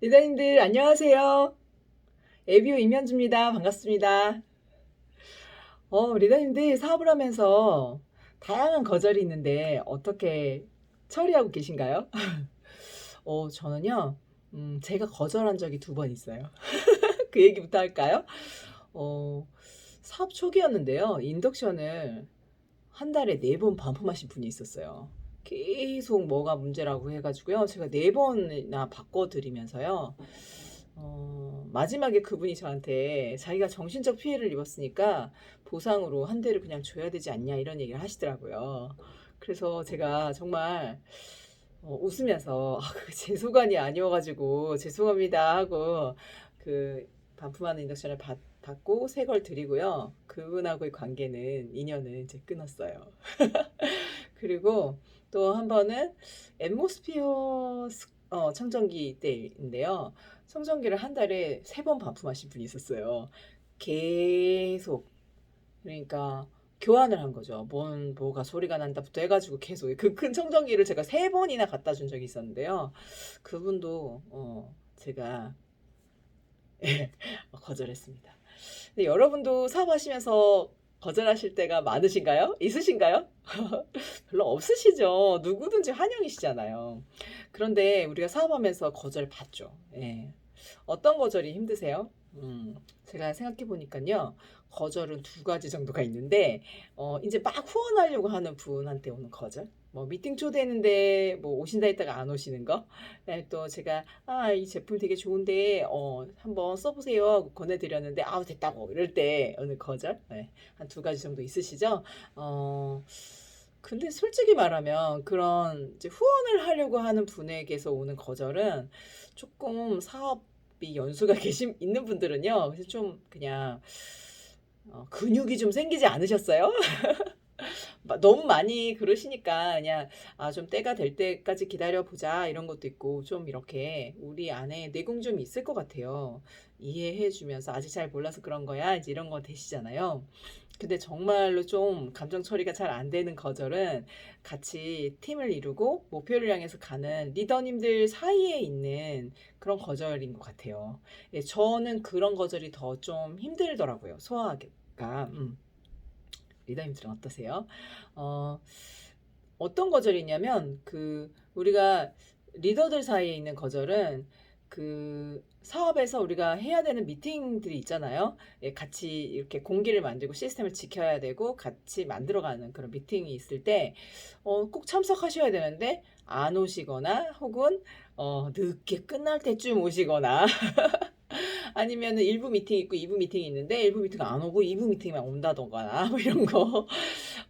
리더님들 안녕하세요. 에비오 임현주입니다. 반갑습니다. 어, 리더님들 사업을 하면서 다양한 거절이 있는데 어떻게 처리하고 계신가요? 어, 저는요, 음, 제가 거절한 적이 두 번 있어요. 그 얘기부터 할까요? 어, 사업 초기였는데요. 인덕션을 한 달에 네 번 반품하신 분이 있었어요. 계속 뭐가 문제라고 해가지고요. 제가 네 번이나 바꿔드리면서요. 어, 마지막에 그분이 저한테 자기가 정신적 피해를 입었으니까 보상으로 한 대를 그냥 줘야 되지 않냐 이런 얘기를 하시더라고요. 그래서 제가 정말 어, 웃으면서 아, 그제 소관이 아니어가지고 죄송합니다 하고 그 반품하는 인덕션을 받, 받고 새 걸 드리고요. 그분하고의 관계는 인연을 이제 끊었어요. 그리고 또 한 번은 앰모스피어 스- 어, 청정기 때인데요. 청정기를 한 달에 세 번 반품하신 분이 있었어요. 계속 그러니까 교환을 한 거죠. 뭔 뭐가 소리가 난다부터 해가지고 계속 그 큰 청정기를 제가 세 번이나 갖다 준 적이 있었는데요. 그분도 어, 제가 거절했습니다. 근데 여러분도 사업하시면서 거절하실 때가 많으신가요? 있으신가요? 별로 없으시죠. 누구든지 환영이시잖아요. 그런데 우리가 사업하면서 거절 받죠. 예. 어떤 거절이 힘드세요? 음, 제가 생각해 보니까요. 거절은 두 가지 정도가 있는데, 어, 이제 막 후원하려고 하는 분한테 오는 거절. 뭐, 미팅 초대했는데, 뭐, 오신다 했다가 안 오시는 거. 그다음에 또 제가, 아, 이 제품 되게 좋은데, 어, 한번 써보세요. 권해드렸는데, 아우, 됐다고. 이럴 때 오는 거절. 네, 한 두 가지 정도 있으시죠? 어, 근데 솔직히 말하면 그런 이제 후원을 하려고 하는 분에게서 오는 거절은 조금 사업이 연수가 계신 있는 분들은요. 그래서 좀 그냥 어, 근육이 좀 생기지 않으셨어요? 마- 너무 많이 그러시니까 그냥 아 좀 때가 될 때까지 기다려 보자 이런 것도 있고 좀 이렇게 우리 안에 내공 좀 있을 것 같아요. 이해해 주면서 아직 잘 몰라서 그런 거야 이제 이런 거 되시잖아요. 근데 정말로 좀 감정 처리가 잘 안 되는 거절은 같이 팀을 이루고 목표를 향해서 가는 리더님들 사이에 있는 그런 거절인 것 같아요. 예, 저는 그런 거절이 더 좀 힘들더라고요. 소화하기가. 음. 리더님들은 어떠세요? 어, 어떤 거절이냐면 그 우리가 리더들 사이에 있는 거절은 그 사업에서 우리가 해야 되는 미팅들이 있잖아요. 예, 같이 이렇게 공기를 만들고 시스템을 지켜야 되고 같이 만들어가는 그런 미팅이 있을 때, 어, 꼭 참석하셔야 되는데 안 오시거나 혹은 어, 늦게 끝날 때쯤 오시거나 아니면은 1부 미팅이 있고 2부 미팅이 있는데 1부 미팅 안 오고 2부 미팅만 온다던가 뭐 이런 거.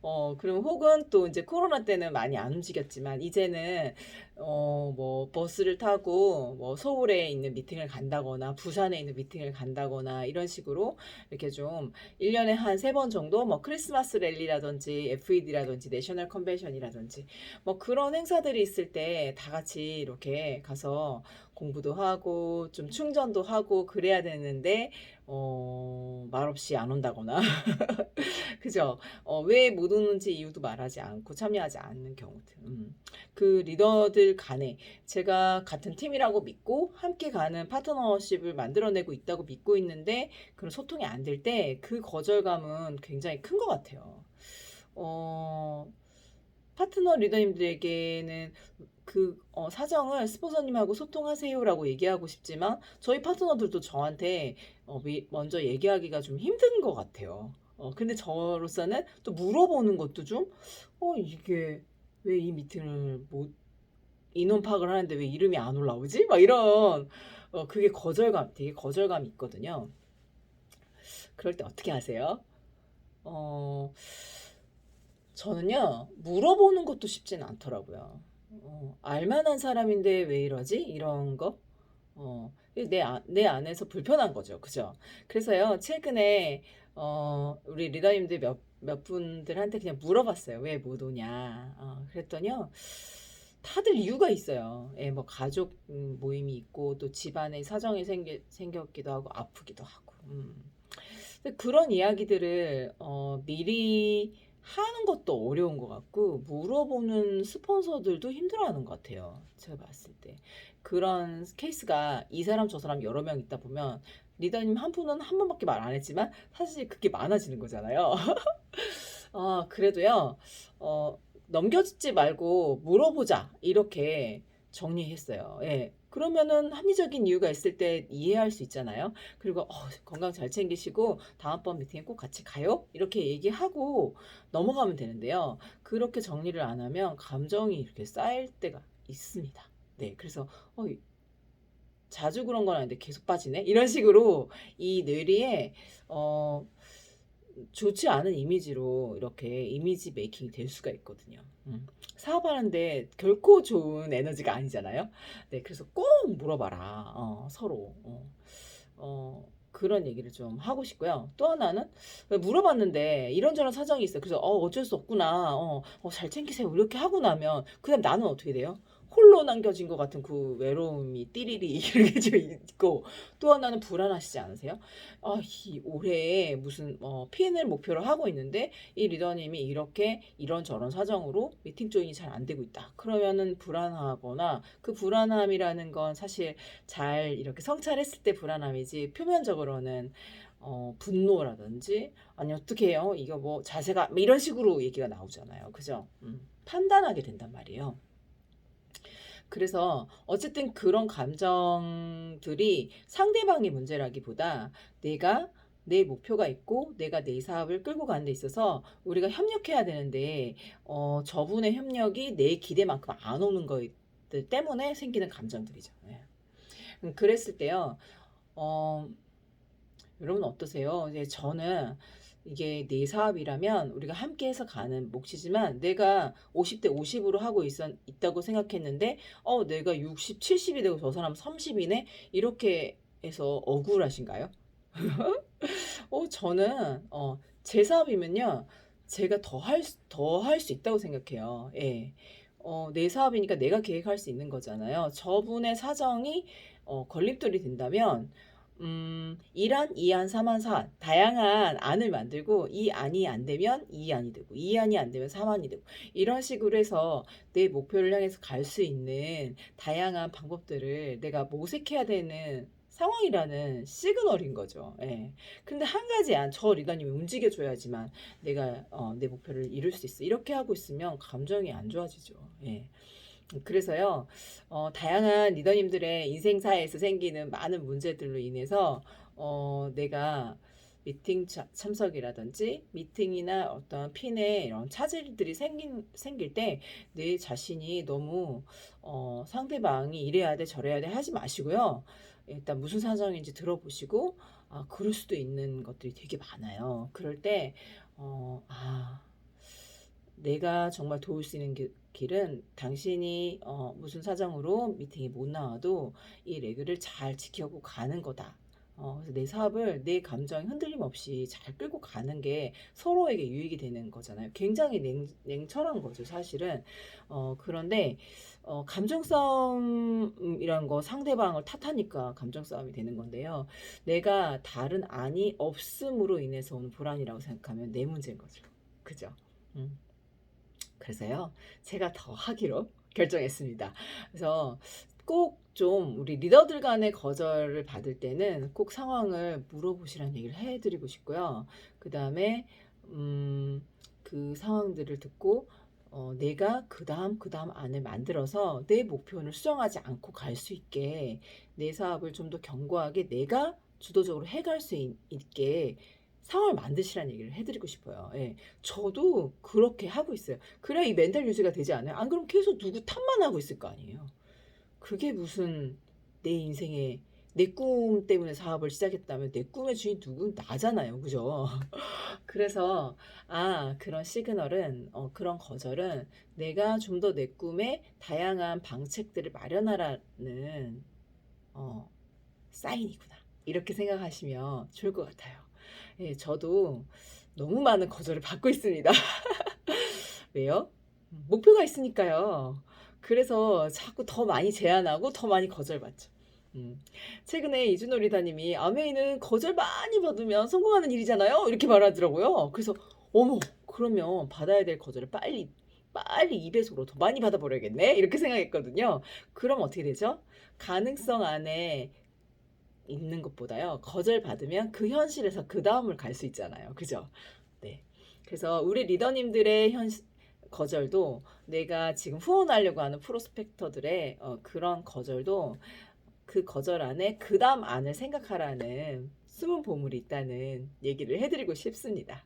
어, 그럼 혹은 또 이제 코로나 때는 많이 안 움직였지만 이제는 어, 뭐 버스를 타고 뭐 서울에 있는 미팅을 간다거나 부산에 있는 미팅을 간다거나 이런 식으로 이렇게 좀 1년에 한 세 번 정도 뭐 크리스마스 랠리라든지 FED라든지 내셔널 컨벤션이라든지 뭐 그런 행사들이 있을 때 다 같이 이렇게 가서 공부도 하고 좀 충전도 하고 그래야 되는데 어, 말없이 안 온다거나 그죠? 어, 왜 못 오는지 이유도 말하지 않고 참여하지 않는 경우들. 음. 그 리더들 간에 제가 같은 팀이라고 믿고 함께 가는 파트너십을 만들어내고 있다고 믿고 있는데 그런 소통이 안 될 때 그 거절감은 굉장히 큰 것 같아요. 어, 파트너 리더님들에게는 그 어, 사정을 스폰서님하고 소통하세요라고 얘기하고 싶지만 저희 파트너들도 저한테 어, 미- 먼저 얘기하기가 좀 힘든 것 같아요. 어, 근데 저로서는 또 물어보는 것도 좀, 어, 이게 왜 이 미팅을 못, 인원 파악을 하는데 왜 이름이 안 올라오지? 막 이런, 어, 그게 거절감, 되게 거절감이 있거든요. 그럴 때 어떻게 하세요? 어, 저는요, 물어보는 것도 쉽지는 않더라고요. 어, 알만한 사람인데 왜 이러지? 이런 거. 어, 내, 아- 내 안에서 불편한 거죠. 그죠? 그래서요, 최근에, 어, 우리 리더님들 몇, 몇 분들한테 그냥 물어봤어요. 왜 못 오냐. 어, 그랬더니요, 다들 이유가 있어요. 예, 뭐, 가족 음, 모임이 있고, 또 집안에 사정이 생기, 생겼기도 하고, 아프기도 하고. 음. 그런 이야기들을 어, 미리 하는 것도 어려운 것 같고 물어보는 스폰서들도 힘들어하는 것 같아요. 제가 봤을 때. 그런 케이스가 이 사람 저 사람 여러 명 있다 보면 리더님 한 분은 한 번밖에 말 안 했지만 사실 그게 많아지는 거잖아요. 아, 그래도요, 어, 넘겨짓지 말고 물어보자. 이렇게 정리했어요. 예. 그러면은 합리적인 이유가 있을 때 이해할 수 있잖아요. 그리고 어, 건강 잘 챙기시고 다음번 미팅에 꼭 같이 가요? 이렇게 얘기하고 넘어가면 되는데요. 그렇게 정리를 안 하면 감정이 이렇게 쌓일 때가 있습니다. 네, 그래서 어, 이- 자주 그런 건 아닌데 계속 빠지네? 이런 식으로 이 뇌리에 어, 좋지 않은 이미지로 이렇게 이미지 메이킹이 될 수가 있거든요. 음. 사업하는데 결코 좋은 에너지가 아니잖아요. 네, 그래서 꼭 물어봐라. 어, 서로. 어, 어, 그런 얘기를 좀 하고 싶고요. 또 하나는 왜 물어봤는데 이런저런 사정이 있어요. 그래서 어, 어쩔 수 없구나. 어, 어, 잘 챙기세요. 이렇게 하고 나면 그다음 나는 어떻게 돼요? 홀로 남겨진 것 같은 그 외로움이 띠리리 이렇게 좀 있고 또 하나는 불안하시지 않으세요? 아, 이 올해 무슨 어, P&L 목표를 하고 있는데 이 리더님이 이렇게 이런저런 사정으로 미팅 조인이 잘 안 되고 있다. 그러면은 불안하거나 그 불안함이라는 건 사실 잘 이렇게 성찰했을 때 불안함이지 표면적으로는 어, 분노라든지 아니 어떻게 해요? 이거 뭐 자세가 뭐 이런 식으로 얘기가 나오잖아요. 그죠? 음, 판단하게 된단 말이에요. 그래서 어쨌든 그런 감정들이 상대방의 문제라기보다 내가 내 목표가 있고 내가 내 사업을 끌고 가는 데 있어서 우리가 협력해야 되는데 어, 저분의 협력이 내 기대만큼 안 오는 것들 때문에 생기는 감정들이죠. 예. 음, 그랬을 때요. 어, 여러분 어떠세요? 이제 저는 이게 내 사업이라면 우리가 함께 해서 가는 몫이지만 내가 50대 50으로 하고 있었, 있다고 생각했는데 어 내가 60, 70이 되고 저 사람 30이네 이렇게 해서 억울하신가요? 어 저는 어 제 사업이면요 제가 더 할 더 할 수 있다고 생각해요. 예. 어, 내 사업이니까 내가 계획할 수 있는 거잖아요. 저분의 사정이 어, 걸림돌이 된다면 음, 1안, 2안, 3안, 4안 다양한 안을 만들고 이 안이 안 되면 2안이 되고 2안이 안 되면 3안이 되고 이런 식으로 해서 내 목표를 향해서 갈 수 있는 다양한 방법들을 내가 모색해야 되는 상황이라는 시그널인 거죠. 예. 근데 한 가지 안, 저 리더님이 움직여줘야지만 내가 어, 내 목표를 이룰 수 있어. 이렇게 하고 있으면 감정이 안 좋아지죠. 예. 그래서요, 어, 다양한 리더님들의 인생사에서 생기는 많은 문제들로 인해서, 어, 내가 미팅 차- 참석이라든지 미팅이나 어떤 핀에 이런 차질들이 생긴, 생길 때 내 자신이 너무, 어, 상대방이 이래야 돼, 저래야 돼 하지 마시고요. 일단 무슨 사정인지 들어보시고, 아, 그럴 수도 있는 것들이 되게 많아요. 그럴 때, 어, 아, 내가 정말 도울 수 있는 길- 길은 당신이 어, 무슨 사정으로 미팅에 못 나와도 이 레그를 잘 지켜고 가는 거다. 어, 그래서 내 사업을 내 감정이 흔들림 없이 잘 끌고 가는 게 서로에게 유익이 되는 거잖아요. 굉장히 냉, 냉철한 거죠, 사실은. 어, 그런데 어, 감정 싸움이란 거 상대방을 탓하니까 감정 싸움이 되는 건데요. 내가 다른 안이 없음으로 인해서 오는 불안이라고 생각하면 내 문제인 거죠. 그죠? 음. 그래서요, 제가 더 하기로 결정했습니다. 그래서 꼭 좀 우리 리더들 간의 거절을 받을 때는 꼭 상황을 물어보시라는 얘기를 해드리고 싶고요. 그 다음에, 음, 그 상황들을 듣고, 어, 내가 그 다음, 그 다음 안을 만들어서 내 목표를 수정하지 않고 갈 수 있게 내 사업을 좀 더 견고하게 내가 주도적으로 해갈 수 있, 있게 상황을 만드시라는 얘기를 해드리고 싶어요. 예. 저도 그렇게 하고 있어요. 그래야 이 멘탈 유지가 되지 않아요? 안 그러면 계속 누구 탓만 하고 있을 거 아니에요. 그게 무슨 내 인생에 내 꿈 때문에 사업을 시작했다면 내 꿈의 주인 누군 나잖아요. 그죠? 그래서 아, 그런 시그널은 어, 그런 거절은 내가 좀 더 내 꿈에 다양한 방책들을 마련하라는 어, 사인이구나. 이렇게 생각하시면 좋을 것 같아요. 예, 저도 너무 많은 거절을 받고 있습니다. 왜요? 목표가 있으니까요. 그래서 자꾸 더 많이 제안하고 더 많이 거절받죠. 음. 최근에 이준호 리다님이 아메이는 거절 많이 받으면 성공하는 일이잖아요. 이렇게 말하더라고요. 그래서 어머, 그러면 받아야 될 거절을 빨리 빨리 2배속으로 더 많이 받아버려야겠네. 이렇게 생각했거든요. 그럼 어떻게 되죠? 가능성 안에 있는 것보다요. 거절 받으면 그 현실에서 그 다음을 갈 수 있잖아요. 그죠? 네. 그래서 우리 리더님들의 현 거절도 내가 지금 후원하려고 하는 프로스펙터들의 어, 그런 거절도 그 거절 안에 그 다음 안을 생각하라는 숨은 보물이 있다는 얘기를 해드리고 싶습니다.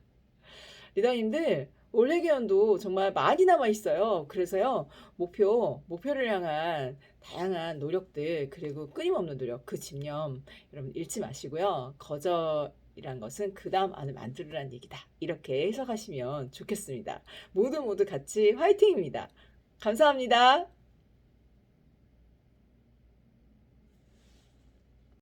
리더님들 올해 개연도 정말 많이 남아 있어요. 그래서요 목표 목표를 향한 다양한 노력들 그리고 끊임없는 노력 그 집념 여러분 잃지 마시고요. 거절이란 것은 그 다음 안을 만들으라는 얘기다. 이렇게 해석하시면 좋겠습니다. 모두 모두 같이 화이팅입니다. 감사합니다.